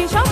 বিষম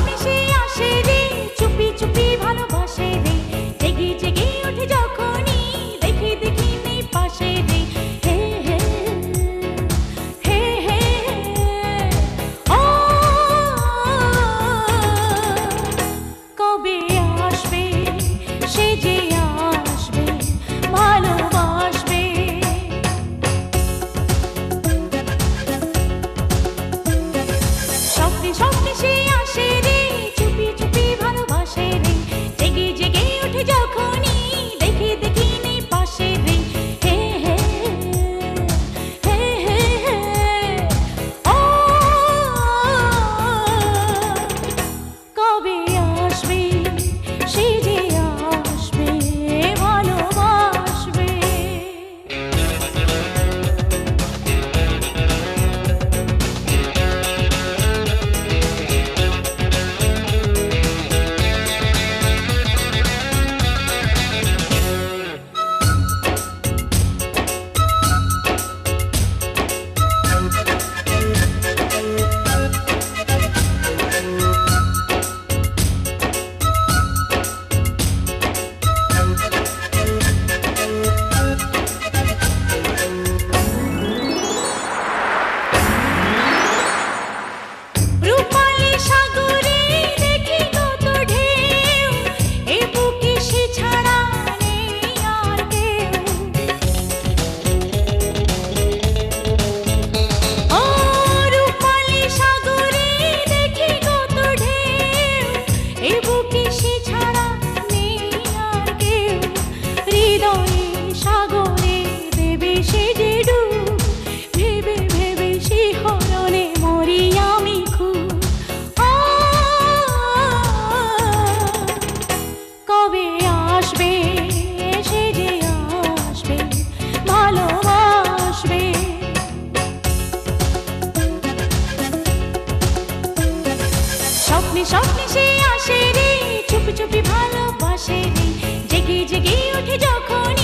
স্বপ্নে স্বপ্নে সে আসে রে চুপি চুপি ভালোবাসে রে। জেগে জেগে ওঠে যখন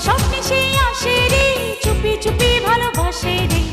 সবকিছু আসে রে চুপি চুপি ভালোবাসে রে।